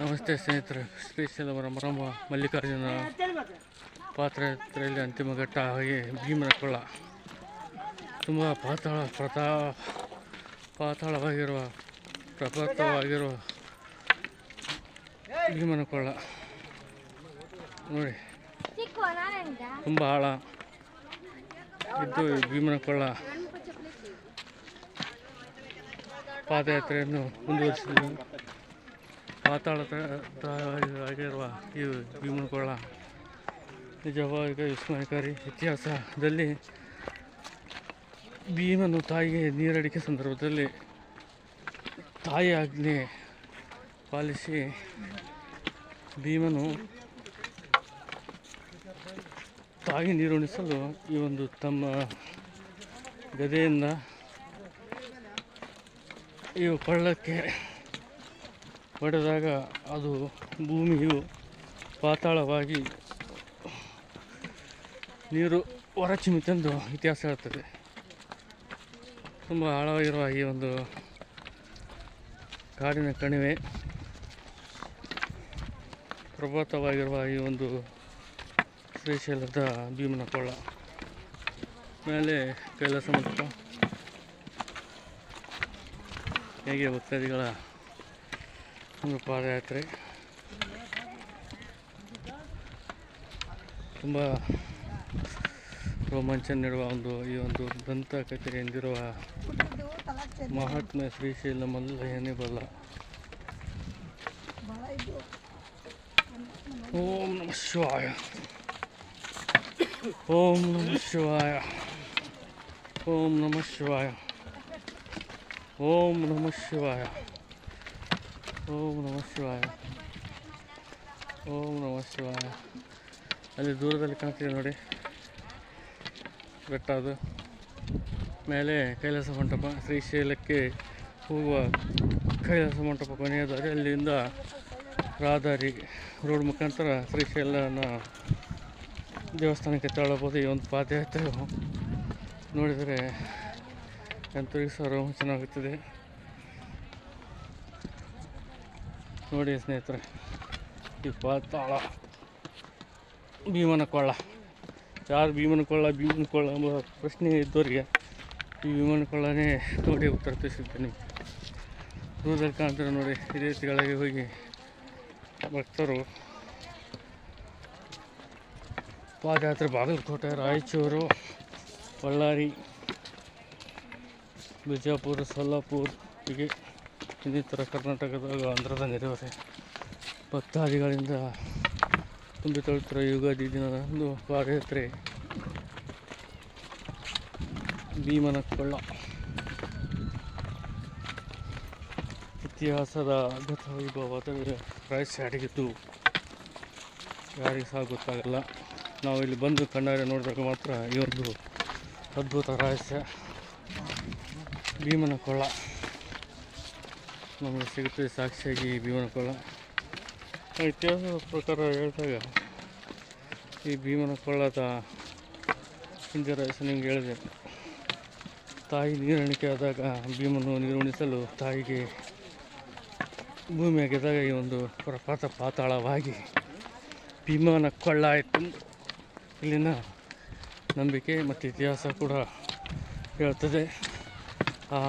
ನಮಸ್ತೆ ಸ್ನೇಹಿತರೆ, ಶ್ರೀ ಅವರ ಮರಮ್ಮ ಮಲ್ಲಿಕಾರ್ಜುನ ಪಾತ್ರಯಾತ್ರೆಯಲ್ಲಿ ಅಂತಿಮ ಘಟ್ಟ, ಹಾಗೆ ಭೀಮನ ಕೊಳ್ಳ. ತುಂಬ ಪಾತಾಳ, ಪ್ರತಾ, ಪಾತಾಳವಾಗಿರುವ ಪ್ರಪಾತವಾಗಿರುವ ಭೀಮನ ಕೊಳ್ಳ. ನೋಡಿ, ತುಂಬ ಆಳ ಇದ್ದು ಭೀಮನ ಕೊಳ್ಳ. ಪಾದಯಾತ್ರೆಯನ್ನು ಮುಂದುವರಿಸಿದ್ದು ಪಾತಾಳ ಆಗಿರುವ ಈ ಭೀಮನಕೊಳ ನಿಜವಾಗಿ ವಿಸ್ಮಯಕಾರಿ ಇತಿಹಾಸದಲ್ಲಿ ಭೀಮನು ತಾಯಿಗೆ ನೀರಡಿಕೆ ಸಂದರ್ಭದಲ್ಲಿ ತಾಯಿ ಆಜ್ಞೆ ಪಾಲಿಸಿ ಭೀಮನು ತಾಯಿ ನೀರುಣಿಸಲು ಈ ಒಂದು ತಮ್ಮ ಗದೆಯಿಂದ ಈ ಕೊಳ್ಳಕ್ಕೆ ಹೊಡೆದಾಗ ಅದು ಭೂಮಿಯು ಪಾತಾಳವಾಗಿ ನೀರು ಹೊರಚಿಮಿತೆಂದು ಇತಿಹಾಸ ಹೇಳ್ತದೆ. ತುಂಬ ಆಳವಾಗಿರುವ ಈ ಒಂದು ಕಾಡಿನ ಕಣಿವೆ ಪ್ರಭಾತವಾಗಿರುವ ಈ ಒಂದು ಶ್ರೀಶೈಲದ ಭೀಮನ ಕೊಳ್ಳ. ಮೇಲೆ ಕೈಲಾಸ ಮಂಟಪ ಹೇಗೆ ಭಕ್ತಾದಿಗಳ ಪಾದಯಾತ್ರೆ. ತುಂಬ ರೋಮಾಂಚನ ನೀಡುವ ಒಂದು ಈ ಒಂದು ದಂತಕಥೆ ಎಂದಿರುವ ಮಹಾತ್ಮ ಶ್ರೀಶೈಲ ಮಲ್ಲಯ್ಯನೇ ಬಲ್ಲ. ಓಂ ನಮ ಶಿವಾಯ. ಓಂ ನಮ ಶಿವಾಯ. ಓಂ ನಮ ಶಿವಾಯ. ಓಂ ನಮ ಶಿವಾಯ. ಓಂ, ನಮ ಶಿವಾಯ. ಓಂ, ನಮ ಶಿವಾಯ. ಅಲ್ಲಿ ದೂರದಲ್ಲಿ ಕಾಣ್ತಿದೆ ನೋಡಿ. ಬೆಟ್ಟ ಅದು. ಮೇಲೆ ಕೈಲಾಸ ಮಂಟಪ, ಶ್ರೀಶೈಲಕ್ಕೆ ಹೋಗುವ ಕೈಲಾಸ ಮಂಟಪ ಕೊನೆಯ ಅಲ್ಲಿಂದ ರಹದಾರಿ ರೋಡ್ ಮುಖಾಂತರ ಶ್ರೀಶೈಲನ ದೇವಸ್ಥಾನಕ್ಕೆ ತೆರಳಬಹುದು. ಈ ಒಂದು ಪಾದಯಾತ್ರೆ ನೋಡಿದರೆ ಎಂತರಿಗೂ ಸಹ ರೋಮಾಂಚನವಾಗುತ್ತದೆ. ನೋಡಿ ಸ್ನೇಹಿತರೆ, ಈ ಪಾತಾಳ ಭೀಮನ ಕೊಳ್ಳ. ಯಾರು ಭೀಮನ ಕೊಳ್ಳ? ಭೀಮನ ಕೊಳ್ಳ ಎಂಬ ಪ್ರಶ್ನೆ ಇದ್ದವರಿಗೆ ಈ ವಿಮಾನ ಕೊಳ್ಳನೇ ನೋಡಿ ಉತ್ತರ ತಿಳಿಸಿದ್ದೇನೆ ದೂರದಲ್ಲಿ ಕಾಣ್ತಾರೆ ನೋಡಿ, ಈ ರೀತಿ ಕೆಳಗೆ ಹೋಗಿ ಭಕ್ತರು ಪಾದಯಾತ್ರೆ ಬಾಗಲಕೋಟೆ, ರಾಯಚೂರು, ಬಳ್ಳಾರಿ, ಬಿಜಾಪುರ, ಸೊಲ್ಲಾಪುರ್ ಹೀಗೆ ಇನ್ನಿತರ ಕರ್ನಾಟಕದ ಆಂಧ್ರದ ನೆರೆಹೊರೆ ಭಕ್ತಾದಿಗಳಿಂದ ತುಂಬಿ ತೊಳುತ್ತಿರುವ ಯುಗಾದಿ ದಿನದಂದು ಪಾದಯಾತ್ರೆ. ಭೀಮನ ಕೊಳ್ಳ ಇತಿಹಾಸದ ಅದ್ಭುತ ವೈಭವದ ರಹಸ್ಯ ಅಡಗಿದ್ದು ಯಾರಿಗೂ ಸಹ ಗೊತ್ತಾಗಲ್ಲ. ನಾವು ಇಲ್ಲಿ ಬಂದು ಕಣ್ಣಾರೆ ನೋಡಿದಾಗ ಮಾತ್ರ ಈ ಒಂದು ಅದ್ಭುತ ರಹಸ್ಯ. ಭೀಮನ ಕೊಳ್ಳ ನಮಗೆ ಸಿಗುತ್ತೆ, ಸಾಕ್ಷಿಯಾಗಿ ಭೀಮನಕೊಳ ಇತಿಹಾಸದ ಪ್ರಕಾರ ಹೇಳಿದಾಗ, ಈ ಭೀಮನ ಕೊಳ್ಳದ ಹಿಂದೆ ರಹಸ್ಯ ನಿಮ್ಗೆ ಹೇಳಿದೆ. ತಾಯಿ ನೀರಣಿಕೆ ಆದಾಗ ಭೀಮನು ನೀರುಣಿಸಲು ತಾಯಿಗೆ ಭೂಮಿ ಆಗಿದ್ದಾಗ ಈ ಒಂದು ಪ್ರಪಾತ ಪಾತಾಳವಾಗಿ ಭೀಮನ ಕೊಳ್ಳ ಆಯಿತು. ಇಲ್ಲಿನ ನಂಬಿಕೆ ಮತ್ತು ಇತಿಹಾಸ ಕೂಡ ಹೇಳ್ತದೆ. ಆ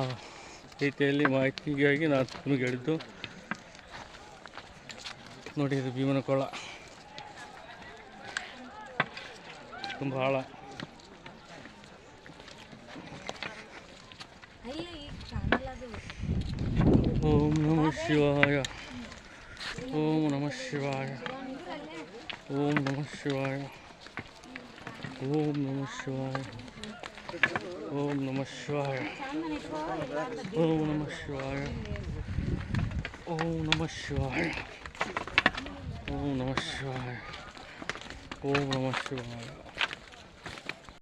ರೀತಿಯಲ್ಲಿ ಮಾಹಿತಿಗಾಗಿ ನಾನು ನಿಮಗೆ ಹೇಳಿದ್ದು ನೋಡಿ ಇದು ಭೀಮನ ಕೊಳ್ಳ ತುಂಬ ಆಳ ಓಂ ನಮ ಶಿವಾಯ ಓಂ ನಮ ಶಿವಾಯ ಓಂ ನಮ ಶಿವಾಯ ಓಂ ನಮ ಶಿವಾಯ Oh, Namah Shivaya. Om Namah Shivaya. Oh, Namah Shivaya. Om Namah Shivaya. Om Namah Shivaya.